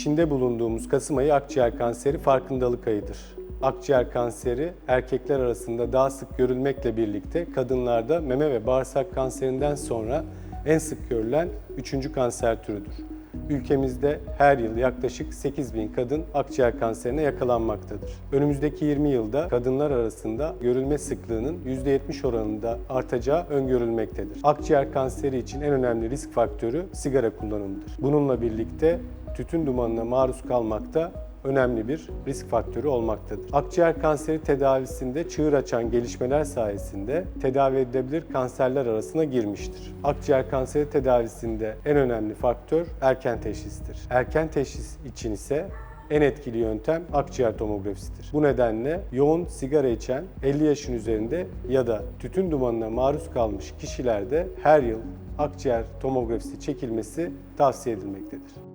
İçinde bulunduğumuz Kasım ayı akciğer kanseri farkındalık ayıdır. Akciğer kanseri erkekler arasında daha sık görülmekle birlikte kadınlarda meme ve bağırsak kanserinden sonra en sık görülen üçüncü kanser türüdür. Ülkemizde her yıl yaklaşık 8 bin kadın akciğer kanserine yakalanmaktadır. Önümüzdeki 20 yılda kadınlar arasında görülme sıklığının %70 oranında artacağı öngörülmektedir. Akciğer kanseri için en önemli risk faktörü sigara kullanımıdır. Bununla birlikte tütün dumanına maruz kalmak da önemli bir risk faktörü olmaktadır. Akciğer kanseri tedavisinde çığır açan gelişmeler sayesinde tedavi edilebilir kanserler arasına girmiştir. Akciğer kanseri tedavisinde en önemli faktör erken teşhistir. Erken teşhis için ise en etkili yöntem akciğer tomografisidir. Bu nedenle yoğun sigara içen 50 yaşın üzerinde ya da tütün dumanına maruz kalmış kişilerde her yıl akciğer tomografisi çekilmesi tavsiye edilmektedir.